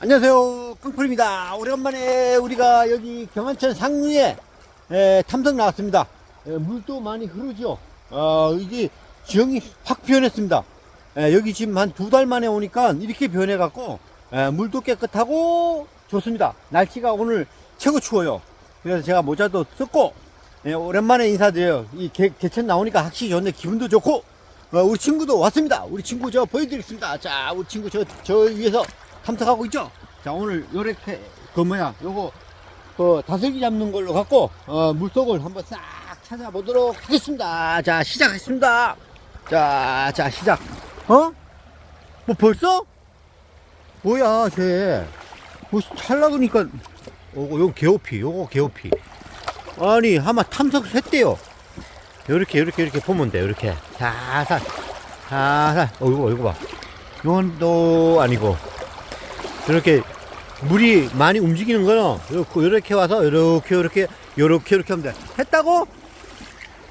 안녕하세요. 깡풀입니다. 오래간만에 우리가 여기 경안천 상류에 에, 탐석 나왔습니다. 에, 물도 많이 흐르죠. 어, 이게 지형이 확 변했습니다. 에, 여기 지금 한 두 달 만에 오니까 이렇게 변해 갖고 물도 깨끗하고 좋습니다. 날씨가 오늘 최고 추워요. 그래서 제가 모자도 썼고 에, 오랜만에 인사드려요. 이 개, 개천 나오니까 확실히 좋네. 기분도 좋고 어, 우리 친구도 왔습니다. 우리 친구 저 보여드리겠습니다. 자 우리 친구 저, 저 위에서 탐색하고 있죠? 자, 오늘 요렇게, 그 뭐야, 요거, 그 다슬기 잡는 걸로 갖고, 어, 물속을 한번 싹 찾아보도록 하겠습니다. 자, 시작하겠습니다. 자, 자, 시작. 어? 뭐 벌써? 뭐야, 쟤. 뭐, 찰나그니까, 요거, 요거 개오피, 요거 개오피. 아니, 아마 탐색을 했대요. 요렇게, 요렇게, 이렇게 보면 돼, 요렇게. 살살, 살살. 어, 이거, 이거 봐. 이건 또 아니고. 이렇게 물이 많이 움직이는 거는 이렇게, 와서 이렇게 이렇게 이렇게 이렇게 하면 돼. 했다고?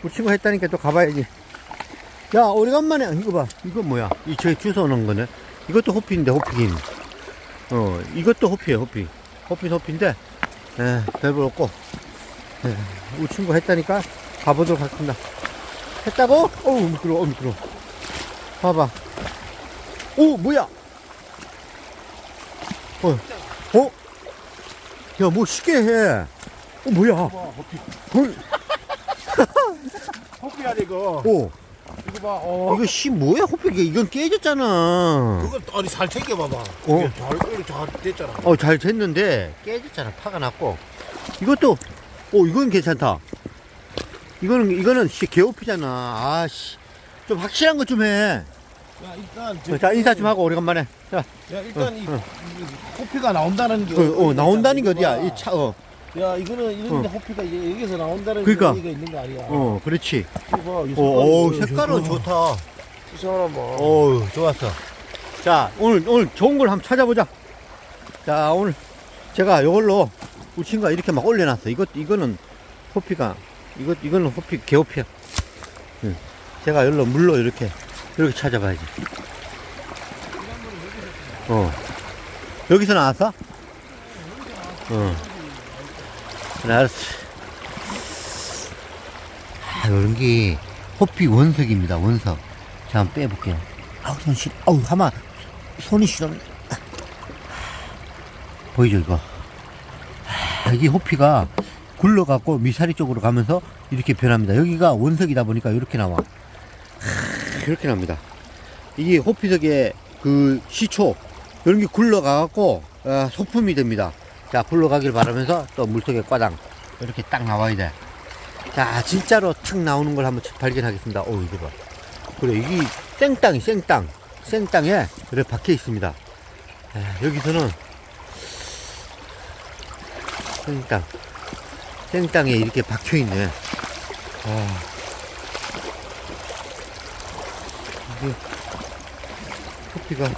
우리 친구 했다니까 또 가봐야지. 야 오래간만에 이거 봐. 이거 뭐야? 이 저기 주워 놓은 거네. 이것도 호피인데 호피긴 어 이것도 호피에요 호피. 호피 호피인데 에 별볼 없고. 에, 우리 친구 했다니까 가보도록 하겠습니다. 했다고? 어우 미끄러워 어 미끄러워. 봐봐. 오 뭐야 어, 어? 야, 뭐 쉽게 해. 어, 뭐야? 헐, 호피야 이거. 어, 이거 봐. 어. 이거 씨 뭐야? 호피게 이건 깨졌잖아. 그거 아니 잘 챙겨 봐봐. 어. 이게 잘 이렇게 잘 됐잖아. 어, 잘 됐는데 깨졌잖아. 파가 났고. 이것도, 어, 이건 괜찮다. 이거는, 이거는 씨 개호피잖아. 아, 씨. 좀 확실한 거좀 해. 야 일단 어, 자, 인사 좀 하고, 오래간만에. 자, 야 일단 이, 어, 어. 이 호피가 나온다는 게. 어, 어, 나온다는 게 어디야? 봐. 이 차, 어, 야 이거는 이런 데 어. 호피가 이제 여기서 나온다는 그러니까. 게 있는 거 아니야. 어, 그렇지. 이거 봐. 이 어, 어, 색깔이 색깔은 좋다. 이상하나 봐. 어우, 좋았어. 자, 오늘, 오늘 좋은 걸 한번 찾아보자. 자, 오늘 제가 이걸로 우리 친구가 이렇게 막 올려놨어. 이것, 이거는 호피가, 이것, 이거는 호피, 개호피야. 응. 제가 이걸로 물로 이렇게, 이렇게 찾아봐야지. 어. 여기서 나왔어? 어. 알았어. 아, 요런 게 호피 원석입니다, 원석. 자, 한번 빼볼게요. 아우, 손 시, 아우, 하마, 손이 시렵네. 보이죠, 이거? 아, 이게 호피가 굴러갖고 미사리 쪽으로 가면서 이렇게 변합니다. 여기가 원석이다 보니까 이렇게 나와. 하, 이렇게 납니다. 이게 호피석의 그 시초, 이런 게 굴러가갖고, 어, 소품이 됩니다. 자, 굴러가길 바라면서 또 물속에 꽈당. 이렇게 딱 나와야 돼. 자, 진짜로 탁 나오는 걸 한번 발견하겠습니다. 오, 이거 봐. 그래, 이게 생땅이 생땅. 생땅에 그래 박혀 있습니다. 아, 여기서는 생땅. 생땅에 이렇게 박혀 있네. 아. 이게 커피가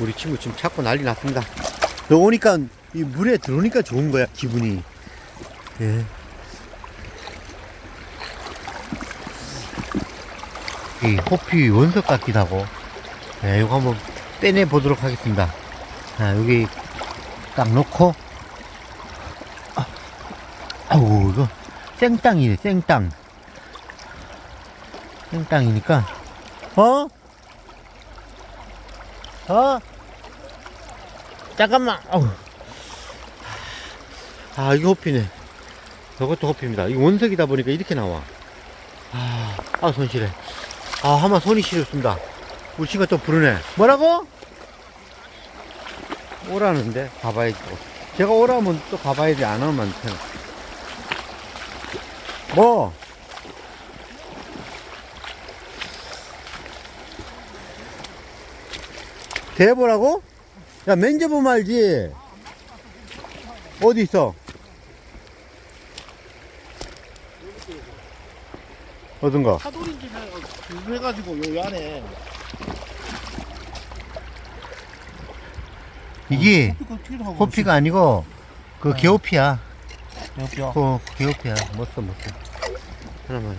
우리 친구 지금 찾고 난리 났습니다. 너 오니까 이 물에 들어오니까 좋은 거야, 기분이. 예. 이 호피 원석 같기도 하고 네, 이거 한번 빼내 보도록 하겠습니다 자 여기 딱 놓고 아, 아우 이거 생땅이네 생땅 생땅이니까 어? 어? 잠깐만 아우 아 이거 호피네 이것도 호피입니다 이거 원석이다 보니까 이렇게 나와 아, 아 손실해 아, 하마 손이 시렵습니다. 우리 친구가 또 부르네. 뭐라고? 오라는데, 가봐야지. 또. 제가 오라면 또 가봐야지. 안 오면 안 돼. 뭐? 대보라고? 야, 맨져보면 알지? 어디 있어? 어딘가? 사돌인지 해가지고 요 안에. 이게 호피가 호피가 아니고 그 개호피야. 있어? 그 개호피야. 못써 못써. 하나만 해.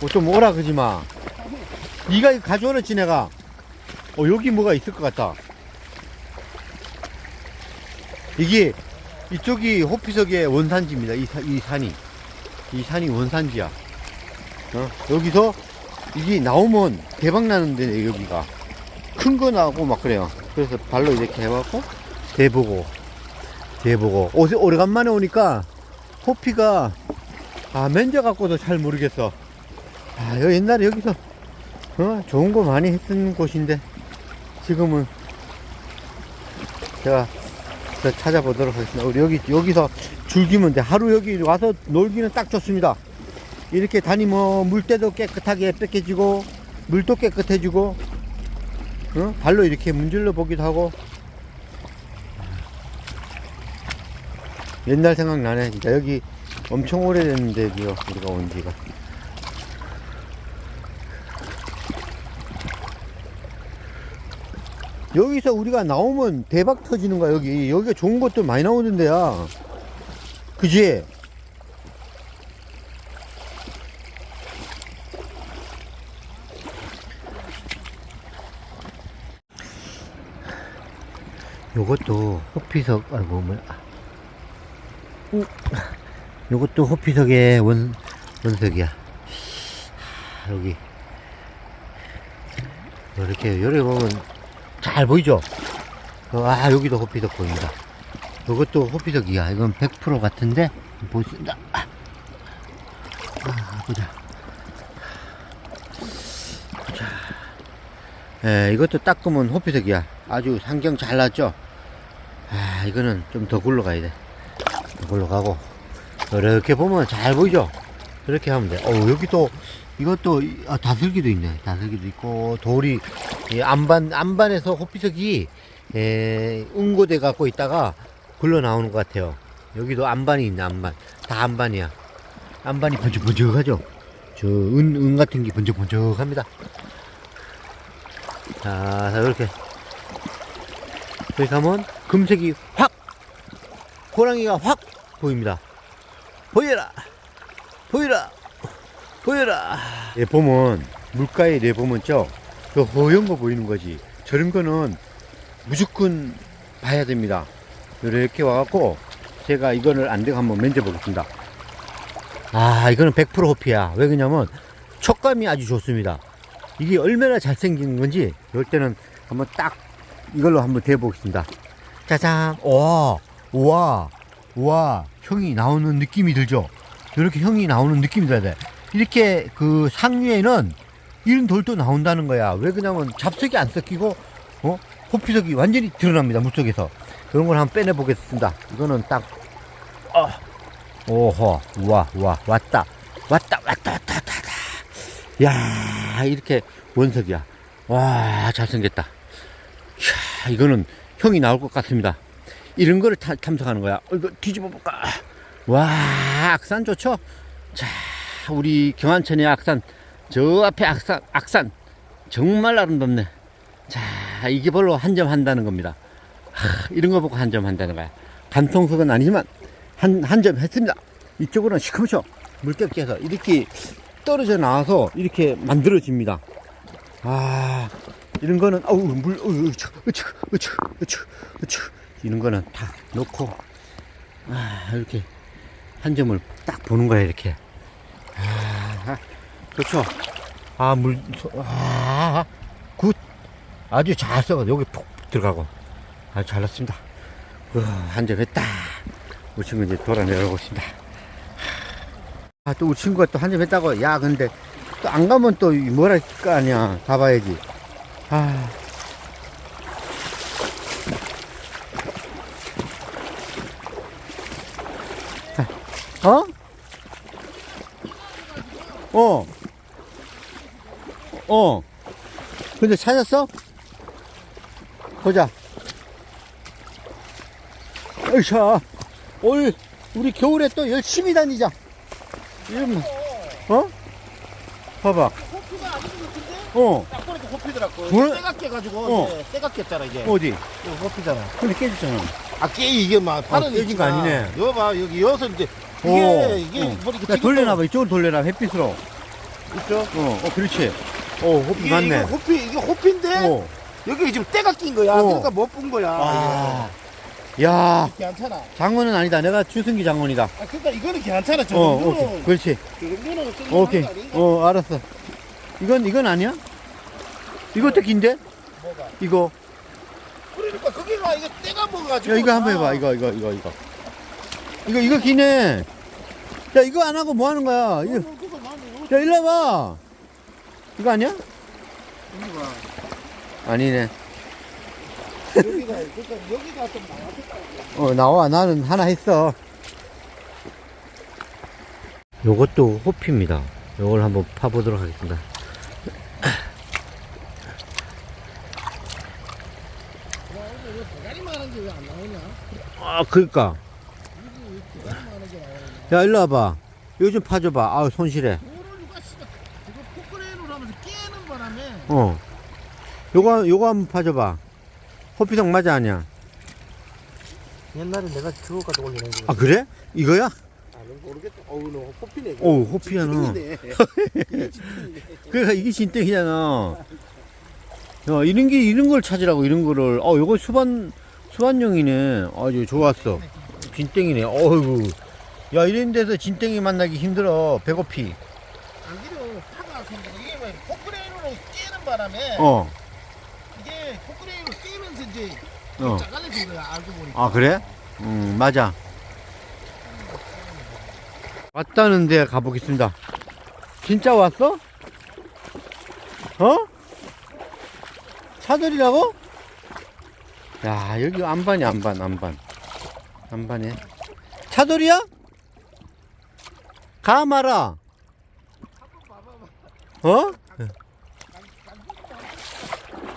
뭐좀 오라 그지 마. 네가 가져오랬지 내가. 어 여기 뭐가 있을 것 같다. 이게 이쪽이 호피석의 원산지입니다. 이, 사- 이 산이. 이 산이 원산지야. 어? 여기서 이게 나오면 대박 나는데 여기가 큰 거 나오고 막 그래요. 그래서 발로 이렇게 해갖고 대보고 대보고 오세 오래간만에 오니까 호피가 아 면제 갖고도 잘 모르겠어. 아 여- 옛날에 여기서 어 좋은 거 많이 했던 곳인데 지금은 제가 저 찾아보도록 하겠습니다. 우리 여기 여기서 즐기면 돼. 하루 여기 와서 놀기는 딱 좋습니다. 이렇게 다니면 물때도 깨끗하게 뺏겨지고 물도 깨끗해지고 어? 발로 이렇게 문질러 보기도 하고 옛날 생각나네 진짜 여기 엄청 오래됐는데요 우리가 온 지가 여기서 우리가 나오면 대박 터지는 거야 여기. 여기가 좋은 것도 많이 나오는 데야. 그지? 요것도 호피석 아이고 뭐야 우, 요것도 호피석의 원 원석이야. 하, 여기. 이렇게 요래 보면 잘 보이죠? 어, 아 여기도 호피석 보입니다. 요것도 호피석이야. 이건 100% 같은데 보겠습니다? 아, 아, 보자 보자 예, 이것도 닦으면 호피석이야. 아주 상경 잘 났죠? 아 이거는 좀 더 굴러가야 돼. 더 굴러가고 이렇게 보면 잘 보이죠 이렇게 하면 돼 어, 여기도 이것도 이- 아, 다슬기도 있네. 다슬기도 있고 돌이 이 안반 안반에서 호피석이 에, 응고돼 갖고 있다가 굴러 나오는 것 같아요. 여기도 안반이 있네 안반. 다 안반이야. 안반이 번쩍번쩍하죠? 저 은, 은 같은 게 번쩍번쩍합니다. 자 이렇게. 여기 가면 금색이 확 호랑이가 확 보입니다. 보여라 보여라. 보여라. 예 보면 물가에 내 보면 저저 허연 거 보이는 거지. 저런 거는 무조건 봐야 됩니다. 이렇게 와갖고 제가 이거를 안 되고 한번 만져 보겠습니다. 아 이거는 100% 호피야. 왜 그러냐면 촉감이 아주 좋습니다. 이게 얼마나 잘생긴 건지 이럴 때는 한번 딱 이걸로 한번 대보겠습니다. 짜잔, 와, 와, 와, 형이 나오는 느낌이 들죠? 이렇게 형이 나오는 느낌이 들어야 돼. 이렇게 그 상류에는 이런 돌도 나온다는 거야. 왜 그냐면 잡석이 안 섞이고, 어? 호피석이 완전히 드러납니다, 물속에서. 그런 걸 한번 빼내 보겠습니다. 이거는 딱, 어, 오호, 와, 와, 왔다. 왔다, 왔다, 왔다, 왔다, 왔다. 야 이렇게 원석이야. 와, 잘생겼다. 이야, 이거는 형이 나올 것 같습니다. 이런 거를 타- 탐색하는 거야. 어, 이거 뒤집어 볼까? 와, 악산 좋죠? 자, 우리 경안천의 악산. 저 앞에 악산, 악산. 정말 아름답네. 자, 이게 별로 한 점 한다는 겁니다. 하, 이런 거 보고 한 점 한다는 거야. 간통석은 아니지만 한, 한 점 했습니다. 이쪽으로는 시커멓죠? 물격지에서 이렇게 떨어져 나와서 이렇게 만들어집니다. 아, 이런 거는, 어우, 물, 어우, 으차, 으차, 으차, 으차, 으차. 이런 거는 다 놓고, 아, 이렇게 한 점을 딱 보는 거야, 이렇게. 아, 그렇죠. 아, 물, 소- 아, 굿. 아주 잘 써. 여기 푹 들어가고. 아주 잘났습니다. 그, 한점 했다. 우리 친구 이제 돌아 내려오고 있습니다. 아, 또 우리 친구가 또 한 점 했다고. 야, 근데 또 안 가면 또거 아니야. 가봐야지. 아. 어? 어. 어. 근데 찾았어? 보자. 으쌰. 올, 우리 겨울에 또 열심히 다니자. 이러면, 어? 봐봐. 호피가 아닌 것 같은데? 어. 딱 보니까 호피더라고. 뭘? 때가 깨가지고 어. 이제 때가 깼잖아 이게. 어디? 이거 호피잖아. 근데 깨졌잖아. 아 깨 이게 막 파는 깨진 거 아니네. 여봐 여기 여서 이제 이게 오, 이게 어. 뭐 이렇게 야, 돌려놔봐. 이쪽으로 돌려놔. 햇빛으로. 있죠? 어, 어, 그렇지. 어, 호피 이게, 맞네. 이게 호피 이게 호피인데 어. 여기 지금 때가 낀 거야. 어. 그러니까 못 본 거야. 아, 야, 괜찮아. 장원은 아니다. 내가 주승기 장원이다. 아, 그러니까 이거는 괜찮아. 저 어, 정도는, 오케이. 그렇지. 저 정도는 쓸만한 오케이. 거 아닌가? 어, 알았어. 이건, 이건 아니야? 이것도 긴데? 뭐가? 이거. 그러니까 그게가 이거 때가 먹어가지고. 야, 이거 한번 아, 해봐. 이거, 이거, 이거, 이거. 이거, 이거 기네. 야, 이거 안 하고 뭐 하는 거야? 이거, 이거 야, 일로 와봐. 이거 아니야? 아니네. 여기가 그러니까 여기가 좀 나왔을 거 어, 나와. 나는 하나 했어. 요것도 호피입니다. 요걸 한번 파보도록 하겠습니다. 아, 그니까. 야, 일로 와봐. 요좀 파줘봐. 아, 손실해. 이거를 누가 씨발 이거 포크레인으로 하면서 깨는 바람에 어. 요거, 요거 한번 파줘봐. 호피성 맞아, 아니야? 옛날에 내가 그거 갖다 올려놓은 거 아, 그래? 이거야? 아는 모르겠다. 어우 너 호피네. 어우, 호피잖아. 네 그러니까 이게 진땡이잖아. 야, 이런 게, 이런 걸 찾으라고, 이런 거를. 어, 요거 수반, 수반용이네. 아주 좋았어. 진땡이네. 어이구. 야, 이런 데서 진땡이 만나기 힘들어. 배고피. 안 그래요. 파가 근데 이게 왜 포크레인으로 깨는 바람에 어, 이게 포크레인으로 깨면서 이제 어. 짜갈려진 거야 알고 보니까. 아, 그래? 음, 맞아. 왔다는 데 가보겠습니다. 진짜 왔어? 어? 차들이라고? 야, 여기 안반이 안반, 안반. 안반에. 차돌이야? 가 마라. 어?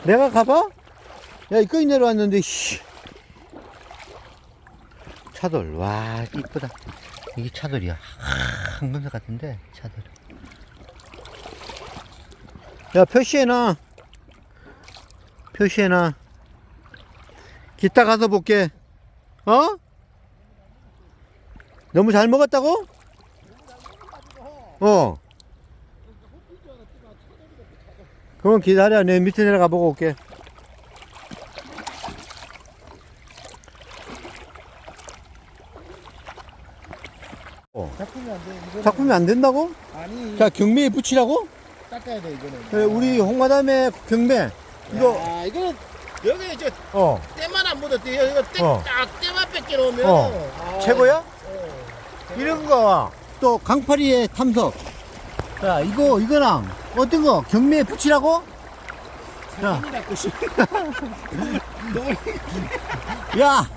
내가 가봐? 야, 이거 이 내려왔는데, 씨. 차돌, 와, 이쁘다. 이게 차돌이야. 황금색 같은데, 차돌. 야, 표시해놔. 표시해놔. 기타 가서 볼게. 어? 너무 잘 먹었다고? 어. 그럼 기다려. 내 밑에 내려가 보고 올게. 작품이 안 돼. 이거는 작품이 안 된다고? 아니 자, 경매에 붙이라고? 닦아야 돼 이거는. 그래, 우리 홍마담의 경매. 이거, 야, 이거는 여기 저 어, 때만 안 묻었대. 이거 때, 어. 딱 때만 뺏겨 놓으면 어. 아, 최고야? 어. 이런 거, 또 강파리의 탐석. 자, 이거, 이거랑, 어떤 거, 경매에 붙이라고? 야,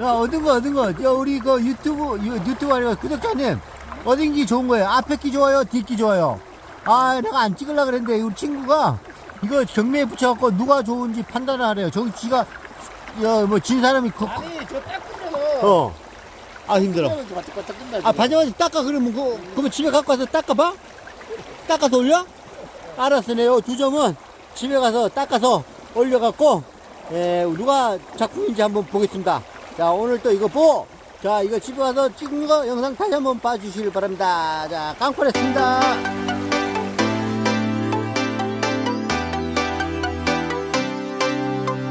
야, 얻은 거, 얻은 거. 저, 우리 그 유튜브, 유- 유튜브 아니고 구독자님, 어딘 기 좋은 거예요? 앞에 기 좋아요? 뒷기 좋아요? 아, 내가 안 찍으려고 그랬는데, 우리 친구가 이거 경매에 붙여갖고 누가 좋은지 판단을 하래요. 저기 지가, 야, 뭐, 진 사람이, 그, 아니 저 닦으면은 어. 아, 힘들어. 아, 바지바지 닦아. 그러면 그, 그러면 집에 갖고 와서 닦아봐? 닦아서 올려? 알았어. 네요. 두 점은 집에 가서 닦아서 올려갖고, 에, 누가 작품인지 한번 보겠습니다. 자, 오늘 또 이거 보고, 자, 이거 집에 가서 찍은 거 영상 다시 한번 봐주시길 바랍니다. 자, 깡콜했습니다.